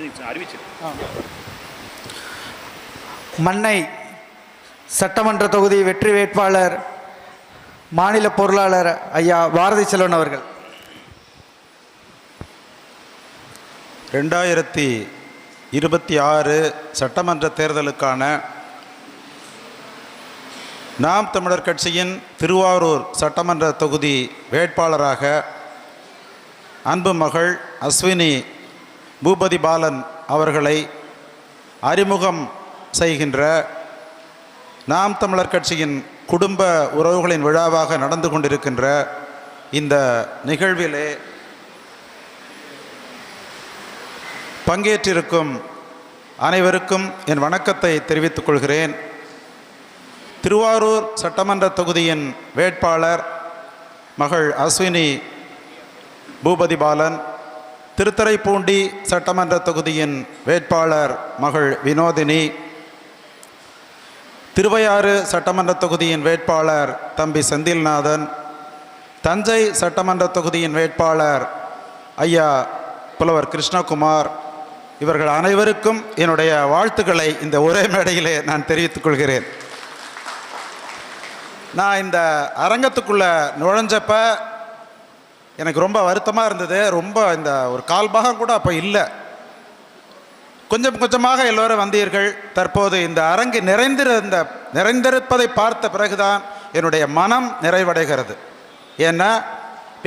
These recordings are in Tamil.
அறிவிச்சு மன்னை சட்டமன்ற தொகுதி வெற்றி வேட்பாளர் மாநில பொருளாளர் ஐயா பாரதி செல்வன் அவர்கள். ரெண்டாயிரத்தி இருபத்தி ஆறு சட்டமன்ற தேர்தலுக்கான நாம் தமிழர் கட்சியின் திருவாரூர் சட்டமன்ற தொகுதி வேட்பாளராக அன்பு மகள் அஸ்வினி பூபதி பாலன் அவர்களை அறிமுகம் செய்கின்ற நாம் தமிழர் கட்சியின் குடும்ப உறவுகளின் விழாவாக நடந்து கொண்டிருக்கின்ற இந்த நிகழ்விலே பங்கேற்றிருக்கும் அனைவருக்கும் என் வணக்கத்தை தெரிவித்துக் கொள்கிறேன். திருவாரூர் சட்டமன்ற தொகுதியின் வேட்பாளர் மகள் அஸ்வினி பூபதி பாலன் திருத்துறைப்பூண்டி சட்டமன்ற தொகுதியின் வேட்பாளர் மகள் வினோதினி திருவையாறு சட்டமன்ற தொகுதியின் வேட்பாளர் தம்பி செந்தில்நாதன் தஞ்சை சட்டமன்ற தொகுதியின் வேட்பாளர் ஐயா புலவர் கிருஷ்ணகுமார். இவர்கள் அனைவருக்கும் என்னுடைய வாழ்த்துக்களை இந்த ஒரே மேடையிலே நான் தெரிவித்துக் கொள்கிறேன். நான் இந்த அரங்கத்துக்குள்ளே நுழைஞ்சப்ப எனக்கு ரொம்ப வருத்தமாக இருந்தது. ரொம்ப இந்த ஒரு கால் பாகம் கூட அப்போ இல்லை. கொஞ்சம் கொஞ்சமாக எல்லோரும் வந்தீர்கள். தற்போது இந்த அரங்கு நிறைந்திருந்த நிறைந்திருப்பதை பார்த்த பிறகுதான் என்னுடைய மனம் நிறைவடைகிறது. ஏன்னா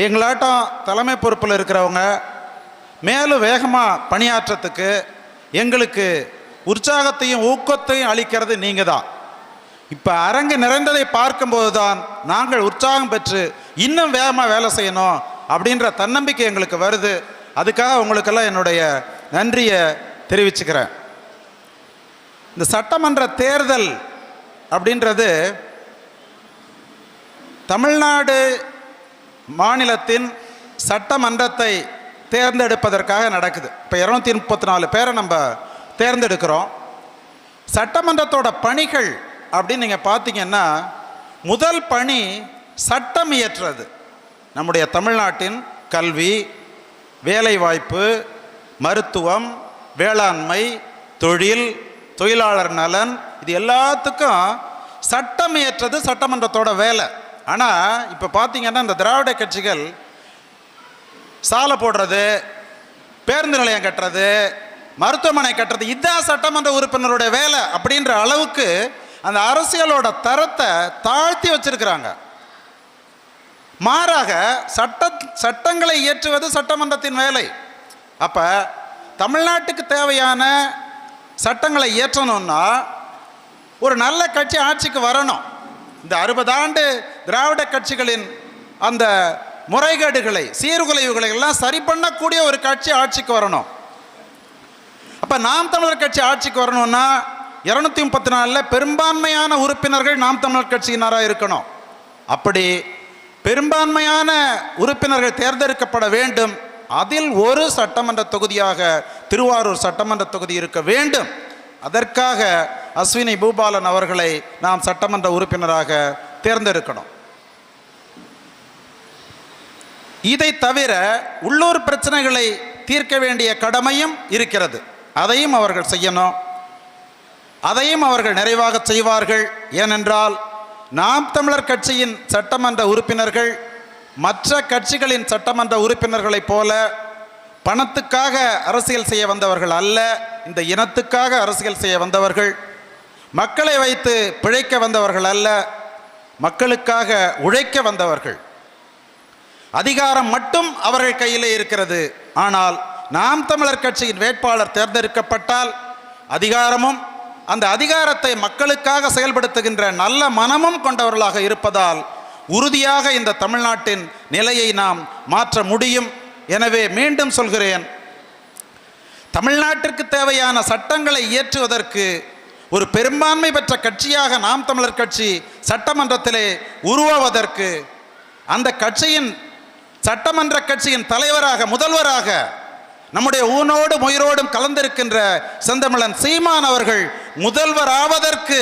எங்களாட்டம் தலைமை பொறுப்பில் இருக்கிறவங்க மேலும் வேகமாக பணியாற்றத்துக்கு எங்களுக்கு உற்சாகத்தையும் ஊக்கத்தையும் அளிக்கிறது நீங்கள் தான் இப்போ அரங்கு நிறைந்ததை பார்க்கும்போது தான் நாங்கள் உற்சாகம் பெற்று இன்னும் வேகமாக வேலை செய்யணும். அப்படின்ற தன்னம்பிக்கை எங்களுக்கு வருது. அதுக்காக உங்களுக்கெல்லாம் என்னுடைய நன்றியை தெரிவிச்சுக்கிறேன். இந்த சட்டமன்ற தேர்தல் அப்படின்றது தமிழ்நாடு மாநிலத்தின் சட்டமன்றத்தை தேர்ந்தெடுப்பதற்காக நடக்குது. இப்போ இரநூத்தி முப்பத்தி நாலு பேரை நம்ம தேர்ந்தெடுக்கிறோம். சட்டமன்றத்தோட பணிகள் அப்படின்னு நீங்கள் பார்த்தீங்கன்னா முதல் பணி சட்டம் இயற்றுறது. நம்முடைய தமிழ்நாட்டின் கல்வி வேலைவாய்ப்பு மருத்துவம் வேளாண்மை தொழில் தொழிலாளர் நலன் இது எல்லாத்துக்கும் சட்டம் இயற்றது சட்டமன்றத்தோட வேலை. ஆனால் இப்போ பார்த்தீங்கன்னா இந்த திராவிட கட்சிகள் சாலை போடுறது பேருந்து நிலையம் கட்டுறது மருத்துவமனை கட்டுறது இதுதான் சட்டமன்ற உறுப்பினருடைய வேலை அப்படின்ற அளவுக்கு அந்த அரசியலோட தரத்தை தாழ்த்தி வச்சிருக்கிறாங்க. மாறாக சட்ட சட்டங்களை இயற்றுவது சட்டமன்றத்தின் வேலை. அப்போ தமிழ்நாட்டுக்கு தேவையான சட்டங்களை இயற்றணும்னா ஒரு நல்ல கட்சி ஆட்சிக்கு வரணும். இந்த அறுபது ஆண்டு திராவிட கட்சிகளின் அந்த முறைகேடுகளை சீர்குலைவுகளை எல்லாம் சரி பண்ணக்கூடிய ஒரு கட்சி ஆட்சிக்கு வரணும். அப்போ நாம் தமிழர் கட்சி ஆட்சிக்கு வரணும்னா இரநூத்தி முப்பத்தி நாலில் பெரும்பான்மையான உறுப்பினர்கள் நாம் தமிழர் கட்சியினராக இருக்கணும். அப்படி பெரும்பான்மையான உறுப்பினர்கள் தேர்ந்தெடுக்கப்பட வேண்டும். அதில் ஒரு சட்டமன்ற தொகுதியாக திருவாரூர் சட்டமன்ற தொகுதி இருக்க வேண்டும். அதற்காக அஸ்வினி பூபாலன் அவர்களை நாம் சட்டமன்ற உறுப்பினராக தேர்ந்தெடுக்கணும். இதை தவிர உள்ளூர் பிரச்சனைகளை தீர்க்க வேண்டிய கடமையும் இருக்கிறது. அதையும் அவர்கள் செய்யணும். அதையும் அவர்கள் நிறைவாக செய்வார்கள். ஏனென்றால் நாம் தமிழர் கட்சியின் சட்டமன்ற உறுப்பினர்கள் மற்ற கட்சிகளின் சட்டமன்ற உறுப்பினர்களைப் போல பணத்துக்காக அரசியல் செய்ய வந்தவர்கள் அல்ல இந்த இனத்துக்காக அரசியல் செய்ய வந்தவர்கள் மக்களை வைத்து பிழைக்க வந்தவர்கள் அல்ல மக்களுக்காக உழைக்க வந்தவர்கள். அதிகாரம் மட்டும் அவர்கள் கையிலே இருக்கிறது. ஆனால் நாம் தமிழர் கட்சியின் வேட்பாளர் தேர்ந்தெடுக்கப்பட்டால் அதிகாரமும் அந்த அதிகாரத்தை மக்களுக்காக செயல்படுத்துகின்ற நல்ல மனமும் கொண்டவர்களாக இருப்பதால் உறுதியாக இந்த தமிழ்நாட்டின் நிலையை நாம் மாற்ற முடியும். எனவே மீண்டும் சொல்கிறேன். தமிழ்நாட்டிற்கு தேவையான சட்டங்களை இயற்றுவதற்கு ஒரு பெரும்பான்மை பெற்ற கட்சியாக நாம் தமிழர் கட்சி சட்டமன்றத்திலே உருவாவதற்கு அந்த கட்சியின் சட்டமன்ற கட்சியின் தலைவராக முதல்வராக நம்முடைய ஊனோடும் உயிரோடும் கலந்திருக்கின்ற செந்தமிழன் சீமான் அவர்கள் முதல்வர் ஆவதற்கு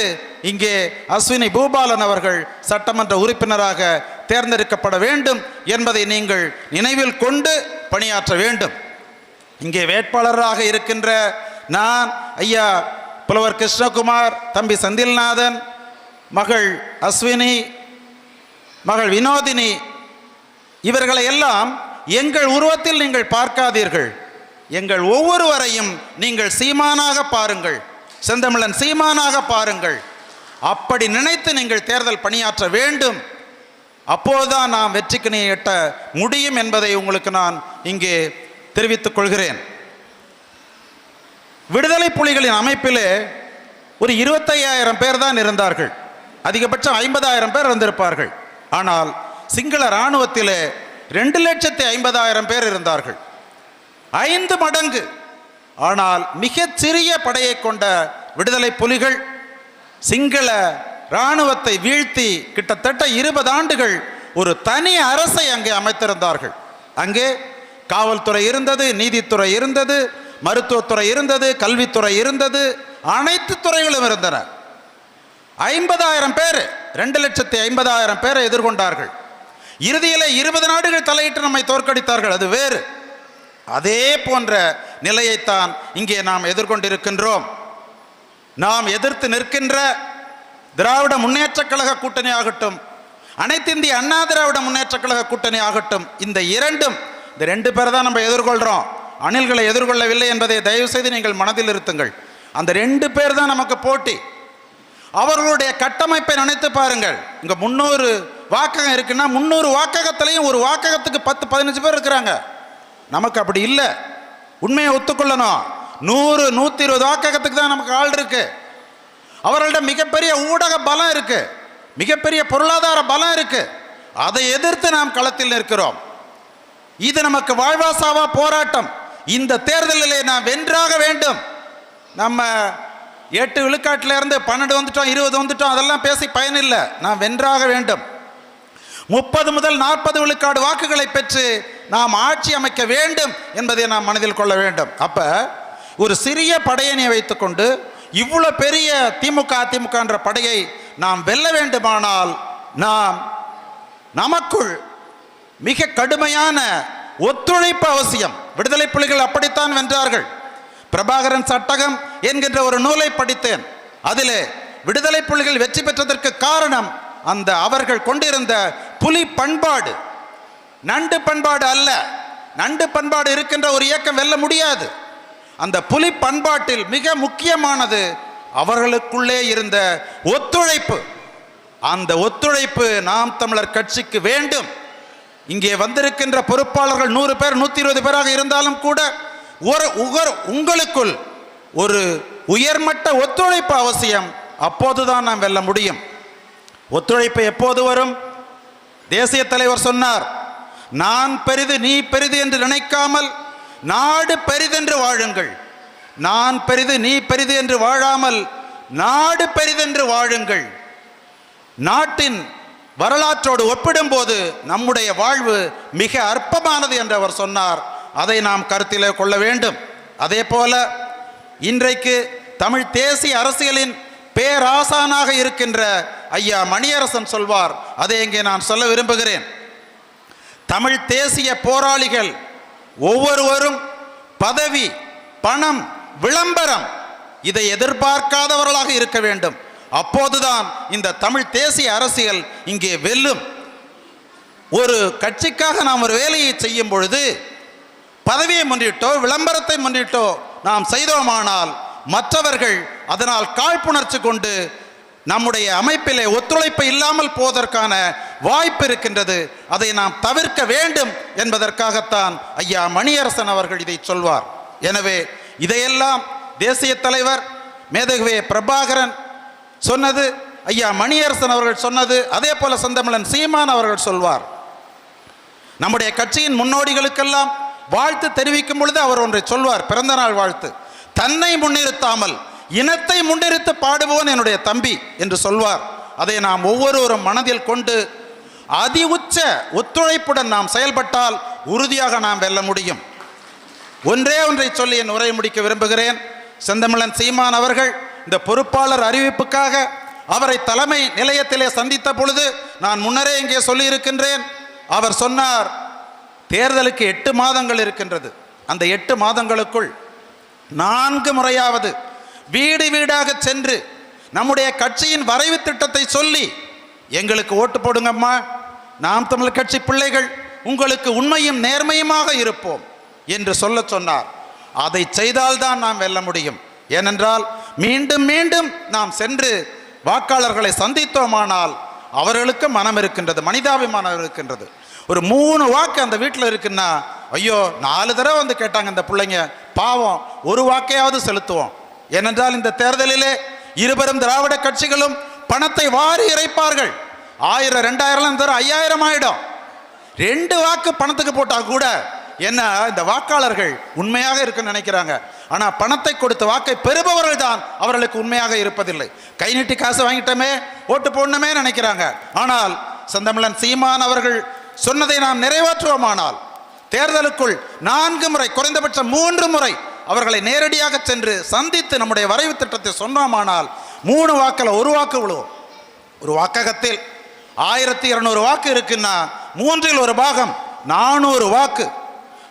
இங்கே அஸ்வினி பூபாலன் அவர்கள் சட்டமன்ற உறுப்பினராக தேர்ந்தெடுக்கப்பட வேண்டும் என்பதை நீங்கள் நினைவில் கொண்டு பணியாற்ற வேண்டும். இங்கே வேட்பாளராக இருக்கின்ற நான் ஐயா புலவர் கிருஷ்ணகுமார் தம்பி செந்தில்நாதன் மகள் அஸ்வினி மகள் வினோதினி இவர்களை எல்லாம் எங்கள் உருவத்தில் நீங்கள் பார்க்காதீர்கள். எங்கள் ஒவ்வொருவரையும் நீங்கள் சீமானாக பாருங்கள். செந்தமிழன் சீமானாக பாருங்கள். அப்படி நினைத்து நீங்கள் தேர்தல் பணியாற்ற வேண்டும். அப்போதுதான் நாம் வெற்றிக்கு எட்ட முடியும் என்பதை உங்களுக்கு நான் இங்கே தெரிவித்துக் கொள்கிறேன். விடுதலை புலிகளின் அமைப்பிலே ஒரு இருபத்தையாயிரம் பேர் தான் இருந்தார்கள். அதிகபட்சம் ஐம்பதாயிரம் பேர் இருந்திருப்பார்கள். ஆனால் சிங்கள இராணுவத்திலே ரெண்டு லட்சத்தி ஐம்பதாயிரம் பேர் இருந்தார்கள். ஐந்து மடங்கு. ஆனால் மிகச் சிறிய படையை கொண்ட விடுதலை புலிகள் சிங்கள இராணுவத்தை வீழ்த்தி கிட்டத்தட்ட இருபது ஆண்டுகள் ஒரு தனி அரசை அங்கே அமைத்திருந்தார்கள். அங்கே காவல்துறை இருந்தது நீதித்துறை இருந்தது மருத்துவத்துறை இருந்தது கல்வித்துறை இருந்தது அனைத்து துறைகளும் இருந்தன. ஐம்பதாயிரம் பேர் ரெண்டு லட்சத்தி ஐம்பதாயிரம் பேரை எதிர்கொண்டார்கள். இறுதியில் இருபது நாடுகள் தலையிட்டு நம்மை தோற்கடித்தார்கள் அது வேறு. அதே போன்ற நிலையைத்தான் இங்கே நாம் எதிர்கொண்டிருக்கின்றோம். நாம் எதிர்த்து நிற்கின்ற திராவிட முன்னேற்றக் கழக கூட்டணி ஆகட்டும் அனைத்து இந்திய அண்ணா திராவிட முன்னேற்றக் கழக கூட்டணி ஆகட்டும் இந்த இரண்டும் இந்த ரெண்டு பேரை தான் நம்ம எதிர்கொள்கிறோம் அணில்களை எதிர்கொள்ளவில்லை என்பதை தயவு செய்து நீங்கள் மனதில் இருத்துங்கள். அந்த ரெண்டு பேர் தான் நமக்கு போட்டி. அவர்களுடைய கட்டமைப்பை நினைத்து பாருங்கள். இங்கே முன்னூறு வாக்ககம் இருக்குன்னா முந்நூறு வாக்ககத்திலையும் ஒரு வாக்ககத்துக்கு பத்து பதினஞ்சு பேர் இருக்கிறாங்க. நமக்கு அப்படி இல்லை. உண்மையை ஒத்துக்கொள்ளணும். நூறு நூற்றி இருபது வாக்ககத்துக்கு தான் நமக்கு ஆள் இருக்கு. அவர்கள்ட்ட மிகப்பெரிய ஊடக பலம் இருக்கு. மிகப்பெரிய பொருளாதார பலம் இருக்கு. அதை எதிர்த்து நாம் களத்தில் நிற்கிறோம். இது நமக்கு வாழ்வாசாவா போராட்டம். இந்த தேர்தலிலே நாம் வென்றாக வேண்டும். நம்ம எட்டு விழுக்காட்டிலேருந்து பன்னெண்டு வந்துட்டோம் இருபது வந்துட்டோம் அதெல்லாம் பேசி பயனில்லை. நாம் வென்றாக வேண்டும். முப்பது முதல் நாற்பது விழுக்காடு வாக்குகளை பெற்று நாம் ஆட்சி அமைக்க வேண்டும் என்பதை நாம் மனதில் கொள்ள வேண்டும். அப்ப ஒரு சிறிய படையணியை வைத்துக்கொண்டு இவ்வளோ பெரிய திமுக அதிமுக என்ற படையை நாம் வெல்ல வேண்டுமானால் நாம் நமக்குள் மிக கடுமையான ஒத்துழைப்பு அவசியம். விடுதலை புலிகள் அப்படித்தான் வென்றார்கள். பிரபாகரன் சட்டகம் என்கின்ற ஒரு நூலை படித்தேன். அதிலே விடுதலை புலிகள் வெற்றி பெற்றதற்கு காரணம் அந்த அவர்கள் கொண்டிருந்த புலி பண்பாடு. நண்டு பண்பாடு அல்ல. நண்டு பண்பாடு இருக்கின்ற ஒரு இயக்கம் வெல்ல முடியாது. அந்த புலி பண்பாட்டில் மிக முக்கியமானது அவர்களுக்குள்ளே இருந்த ஒத்துழைப்பு. அந்த ஒத்துழைப்பு நாம் தமிழர் கட்சிக்கு வேண்டும். இங்கே வந்திருக்கின்ற பொறுப்பாளர்கள் நூறு பேர் நூற்றி இருபது பேராக இருந்தாலும் கூட ஒரு உகர் உங்களுக்குள் ஒரு உயர்மட்ட ஒத்துழைப்பு அவசியம். அப்போதுதான் நாம் வெல்ல முடியும். ஒத்துழைப்பு எப்போது வரும்? தேசிய தலைவர் சொன்னார் நான் பெரிது நீ பெரிது என்று நினைக்காமல் நாடு பெரிதென்று வாழுங்கள். நான் பெரிது நீ பெரிது என்று வாழாமல் நாடு பெரிதென்று வாழுங்கள். நாட்டின் வரலாற்றோடு ஒப்பிடும்போது நம்முடைய வாழ்வு மிக அற்பமானது என்று அவர் சொன்னார். அதை நாம் கருத்தில் கொள்ள வேண்டும். அதே போல இன்றைக்கு தமிழ் தேசிய அரசியலின் பேராசானாக இருக்கின்ற ஐயா மணியரசன் சொல்வார். அதை இங்கே நான் சொல்ல விரும்புகிறேன். தமிழ் தேசிய போராளிகள் ஒவ்வொருவரும் பதவி பணம் விளம்பரம் இதை எதிர்பார்க்காதவர்களாக இருக்க வேண்டும். அப்போதுதான் இந்த தமிழ் தேசிய அரசியல் இங்கே வெல்லும். ஒரு கட்சிக்காக நாம் ஒரு வேலையை செய்யும் பொழுது பதவியை முன்னிட்டோ விளம்பரத்தை முன்னிட்டோ நாம் செய்தோமானால் மற்றவர்கள் அதனால் காழ்ப்புணர்ச்சி கொண்டு நம்முடைய அமைப்பிலே ஒத்துழைப்பு இல்லாமல் போவதற்கான வாய்ப்பு இருக்கின்றது. அதை நாம் தவிர்க்க வேண்டும் என்பதற்காகத்தான் ஐயா மணியரசன் அவர்கள் இதை சொல்வார். எனவே இதையெல்லாம் தேசிய தலைவர் மேதகுவே பிரபாகரன் சொன்னது ஐயா மணியரசன் அவர்கள் சொன்னது அதே போல செந்தமிழன் சீமான் அவர்கள் சொல்வார். நம்முடைய கட்சியின் முன்னோடிகளுக்கெல்லாம் வாழ்த்து தெரிவிக்கும் பொழுது அவர் ஒன்றை சொல்வார் பிறந்தநாள் வாழ்த்து. தன்னை முன்னிறுத்தாமல் இனத்தை முன்னிறுத்து பாடுபவன் என்னுடைய தம்பி என்று சொல்வார். அதை நாம் ஒவ்வொருவரும் மனதில் கொண்டு அதி உச்ச ஒத்துழைப்புடன் நாம் செயல்பட்டால் உறுதியாக நாம் வெல்ல முடியும். ஒன்றே ஒன்றை சொல்லி என் உரையை முடிக்க விரும்புகிறேன். செந்தமிழன் சீமான் அவர்கள் இந்த பொறுப்பாளர் அறிவிப்புக்காக அவரை தலைமை நிலையத்திலே சந்தித்த பொழுது நான் முன்னரே இங்கே சொல்லியிருக்கின்றேன். அவர் சொன்னார் தேர்தலுக்கு எட்டு மாதங்கள் இருக்கின்றது. அந்த எட்டு மாதங்களுக்குள் நான்கு முறையாவது வீடு வீடாக சென்று நம்முடைய கட்சியின் வரைவு திட்டத்தை சொல்லி எங்களுக்கு ஓட்டு போடுங்கம்மா. நாம் தமிழ் கட்சி பிள்ளைகள் உங்களுக்கு உண்மையும் நேர்மையுமாக இருப்போம் என்று சொல்ல சொன்னார். அதை செய்தால்தான் நாம் வெல்ல முடியும். ஏனென்றால் மீண்டும் மீண்டும் நாம் சென்று வாக்காளர்களை சந்தித்தோமானால் அவர்களுக்கு மனம் இருக்கின்றது மனிதாபிமானம் இருக்கின்றது. ஒரு மூணு வாக்கு அந்த வீட்டில் இருக்குன்னா ஐயோ நாலு தடவை வந்து கேட்டாங்க இந்த பிள்ளைங்க. பாவம் ஒரு வாக்கையாவது செலுத்துவோம். ஏனென்றால் இந்த தேர்தலிலே இருபெரும் திராவிட கட்சிகளும் பணத்தை வாரி இறைப்பார்கள். ஆயிரம் ரெண்டாயிரம் தர ஐயாயிரம் ஆயிடும். ரெண்டு வாக்கு பணத்துக்கு போட்டால் கூட என்ன இந்த வாக்காளர்கள் உண்மையாக இருக்குன்னு நினைக்கிறாங்க. ஆனால் பணத்தை கொடுத்த வாக்கை பெறுபவர்கள் தான் அவர்களுக்கு உண்மையாக இருப்பதில்லை. கை நீட்டி காசு வாங்கிட்டோமே ஓட்டு போடணுமே நினைக்கிறாங்க. ஆனால் செந்தமிழன் சீமான் அவர்கள் சொன்னதை நாம் நிறைவேற்றுவோமானால் தேர்தலுக்குள் நான்கு முறை குறைந்தபட்சம் மூன்று முறை அவர்களை நேரடியாக சென்று சந்தித்து நம்முடைய வரைவு திட்டத்தை சொன்னோமானால் மூணு வாக்கில் ஒரு வாக்கு விழுவோம். ஒரு வாக்ககத்தில் ஆயிரத்தி இருநூறு வாக்கு இருக்குன்னா மூன்றில் ஒரு பாகம் நானூறு வாக்கு.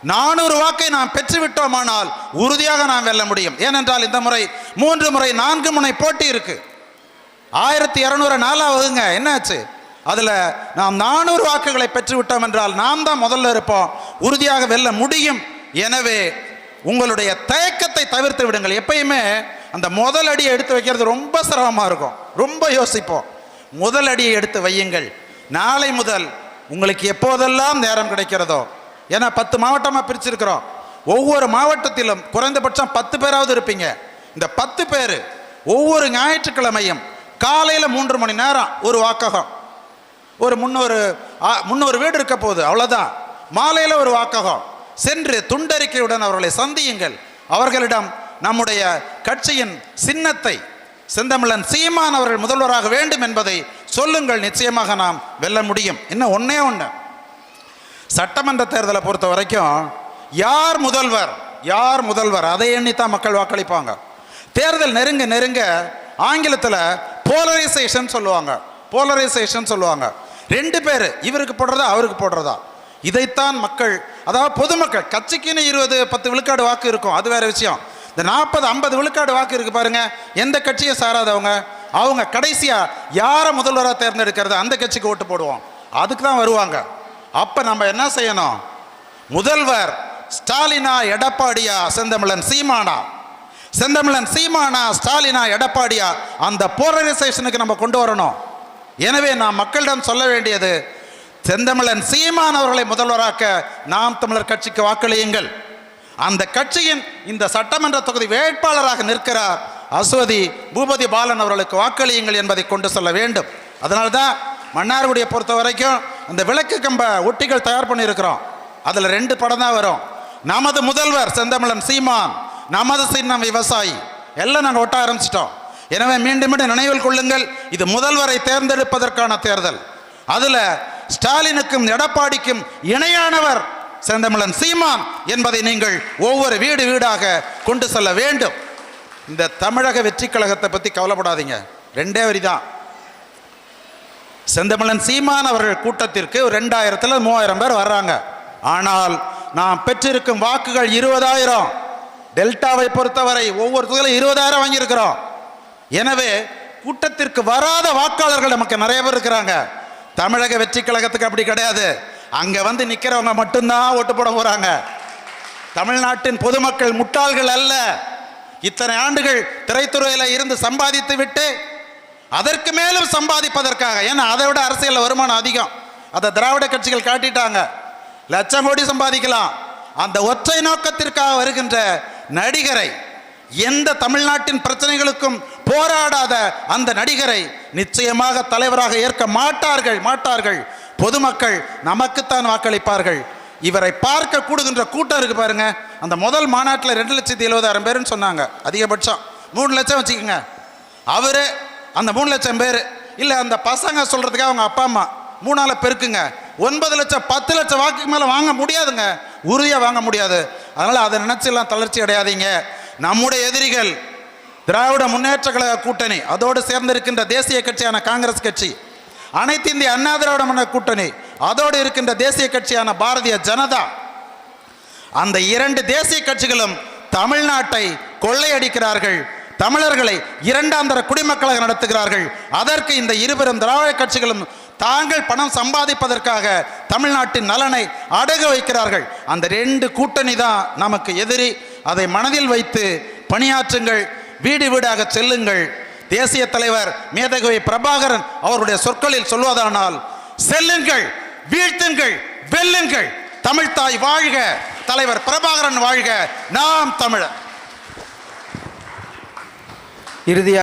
நானூறு வாக்கை நாம் பெற்றுவிட்டோமானால் உறுதியாக நாம் வெல்ல முடியும். ஏனென்றால் இந்த முறை மூன்று முறை நான்கு முனை போட்டி இருக்கு. ஆயிரத்தி இரநூறு நாலாவதுங்க என்னாச்சு? அதில் நாம் நானூறு வாக்குகளை பெற்றுவிட்டோம் என்றால் நாம் தான் முதல்ல இருப்போம். உறுதியாக வெல்ல முடியும். எனவே உங்களுடைய தயக்கத்தை தவிர்த்து விடுங்கள். எப்பயுமே அந்த முதல் அடியை எடுத்து வைக்கிறது ரொம்ப சிரமமாக இருக்கும். ரொம்ப யோசிப்போம். முதல் அடியை எடுத்து வையுங்கள். நாளை முதல் உங்களுக்கு எப்போதெல்லாம் நேரம் கிடைக்கிறதோ ஏன்னா பத்து மாவட்டமாக பிரிச்சிருக்கிறோம். ஒவ்வொரு மாவட்டத்திலும் குறைந்தபட்சம் பத்து பேராவது இருப்பீங்க. இந்த பத்து பேர் ஒவ்வொரு ஞாயிற்றுக்கிழமையும் காலையில் மூன்று மணி நேரம் ஒரு வாக்ககம். ஒரு முன்னூறு ஆ, முன்னூறு வீடு இருக்க போகுது. அவ்வளோதான் மாலையில் ஒரு வாக்ககம். சென்று துண்டறிக்கையுடன் அவர்களை சந்தியுங்கள். அவர்களிடம் நம்முடைய கட்சியின் சின்னத்தை செந்தமிழன் சீமான் அவர்கள் முதல்வராக வேண்டும் என்பதை சொல்லுங்கள். நிச்சயமாக நாம் வெல்ல முடியும். இன்னும் ஒன்றே ஒன்று சட்டமன்ற தேர்தலை பொறுத்த வரைக்கும் யார் முதல்வர் யார் முதல்வர் அதை எண்ணித்தான் மக்கள் வாக்களிப்பாங்க. தேர்தல் நெருங்க நெருங்க ஆங்கிலத்தில் போலரைசேஷன் சொல்லுவாங்க. போலரைசேஷன் சொல்லுவாங்க. ரெண்டு பேர் இவருக்கு போடுறதா அவருக்கு போடுறதா? இதைத்தான் மக்கள் அதாவது பொதுமக்கள் கட்சிக்குன்னு இருபது பத்து விழுக்காடு வாக்கு இருக்கும். அது வேற விஷயம். இந்த நாற்பது ஐம்பது விழுக்காடு வாக்கு இருக்கு பாருங்க. எந்த கட்சியை சாராதவங்க? அவங்க கடைசியா யாரை முதல்வராக தேர்ந்தெடுக்கிறது? அந்த கட்சிக்கு ஓட்டு போடுவோம். அதுக்கு தான் வருவாங்க. அப்ப நம்ம என்ன செய்யணும்? முதல்வர் ஸ்டாலினா எடப்பாடியா செந்தமிழன் சீமானா? செந்தமிழன் சீமானா ஸ்டாலினா எடப்பாடியா? அந்த போலரைசேஷனுக்கு நம்ம கொண்டு வரணும். எனவே நாம் மக்களிடம் சொல்ல வேண்டியது செந்தமிழன் சீமான் அவர்களை முதல்வராக்க நாம் தமிழர் கட்சிக்கு வாக்களியுங்கள். அந்த கட்சியின் இந்த சட்டமன்ற தொகுதி வேட்பாளராக நிற்கிறார் அஸ்வதி பூபதி பாலன் அவர்களுக்கு வாக்களியுங்கள் என்பதை கொண்டு சொல்ல வேண்டும். அதனால்தான் மன்னார்குடியை பொறுத்த வரைக்கும் அந்த விளக்கு கம்ப ஒட்டிகள் தயார் பண்ணியிருக்கிறோம். அதில் ரெண்டு படம் தான் வரும். நமது முதல்வர் செந்தமிழன் சீமான் நமது சின்னம் விவசாயி எல்லாம் நாங்கள் ஒட்ட ஆரம்பிச்சிட்டோம். எனவே மீண்டும் மீண்டும் நினைவில் கொள்ளுங்கள் இது முதல்வரை தேர்ந்தெடுப்பதற்கான தேர்தல். அதில் ஸ்டாலினுக்கும் எடப்பாடிக்கும் இணையானவர் செந்தமிழன் சீமான் என்பதை நீங்கள் ஒவ்வொரு வீடு வீடாக கொண்டு செல்ல வேண்டும். இந்த தமிழக வெற்றி கழகத்தை பற்றி கவலைப்படாதீங்க. ரெண்டே வரி தான். செந்தமிழன் சீமான் அவர்கள் கூட்டத்திற்கு ரெண்டாயிரத்தில் மூவாயிரம் பேர் வர்றாங்க. ஆனால் நாம் பெற்றிருக்கும் வாக்குகள் இருபதாயிரம். டெல்டாவை பொறுத்தவரை ஒவ்வொரு தொகுதியிலும் இருபதாயிரம் வாங்கியிருக்கிறோம். எனவே கூட்டத்திற்கு வராத வாக்காளர்கள் நமக்கு நிறைய பேர் இருக்கிறாங்க. தமிழக வெற்றி கழகத்துக்கு அப்படி கிடையாது. அங்கே வந்து நிற்கிறவங்க மட்டும்தான் ஓட்டு போட போகிறாங்க தமிழ்நாட்டின் பொதுமக்கள் முட்டாள்கள் அல்ல. இத்தனை ஆண்டுகள் திரைத்துறையில் இருந்து சம்பாதித்து விட்டு அதற்கு மேலும் சம்பாதிப்பதற்காக ஏன்னா அதை விட அரசியலில் வருமானம் அதிகம். அதை திராவிட கட்சிகள் காட்டிட்டாங்க. லட்சம் கோடி சம்பாதிக்கலாம். அந்த ஒற்றை நோக்கத்திற்காக வருகின்ற நடிகரை எந்த தமிழ்நாட்டின் பிரச்சனைகளுக்கும் போராடாத அந்த நடிகரை நிச்சயமாக தலைவராக ஏற்க மாட்டார்கள் மாட்டார்கள். பொதுமக்கள் நமக்குத்தான் வாக்களிப்பார்கள். இவரை பார்க்க கூடுகின்ற கூட்டம் இருக்கு பாருங்க. அந்த முதல் மாநாட்டில் ரெண்டு லட்சத்தி எழுபதாயிரம் பேருன்னு சொன்னாங்க. அதிகபட்சம். மூணு லட்சம் வச்சுக்கோங்க. அவரு அந்த மூணு லட்சம் பேர் இல்லை அந்த பசங்க சொல்றதுக்கு அவங்க அப்பா அம்மா மூணால பெருக்குங்க. ஒன்பது லட்சம் பத்து லட்சம் வாக்குக்கு மேலே வாங்க முடியாதுங்க. உறுதியாக வாங்க முடியாது. அதனால் அதை நினச்செல்லாம் தளர்ச்சி அடையாதீங்க. நம்முடைய எதிரிகள் திராவிட முன்னேற்ற கழக கூட்டணி அதோடு சேர்ந்திருக்கின்ற தேசிய கட்சியான காங்கிரஸ் கட்சி அனைத்து இந்திய அண்ணா திராவிட முன்னேற்ற கூட்டணி அதோடு இருக்கின்ற தேசிய கட்சியான பாரதிய ஜனதா. அந்த இரண்டு தேசிய கட்சிகளும் தமிழ்நாட்டை கொள்ளையடிக்கிறார்கள். தமிழர்களை இரண்டாந்தர குடிமக்களாக நடத்துகிறார்கள். அதற்கு இந்த இருவரும் திராவிட கட்சிகளும் தாங்கள் பணம் சம்பாதிப்பதற்காக தமிழ்நாட்டின் நலனை அடகு வைக்கிறார்கள். அந்த ரெண்டு கூட்டணி தான் நமக்கு எதிரி. அதை மனதில் வைத்து பணியாற்றுங்கள். வீடு வீடாக செல்லுங்கள். தேசிய தலைவர் மேதகவி பிரபாகரன் அவருடைய சொற்களில் சொல்வதானால் செல்லுங்கள் வீழ்த்துங்கள் வெல்லுங்கள். தமிழ்தாய் வாழ்க தலைவர் பிரபாகரன் வாழ்க. நாம் தமிழர். இறுதியாக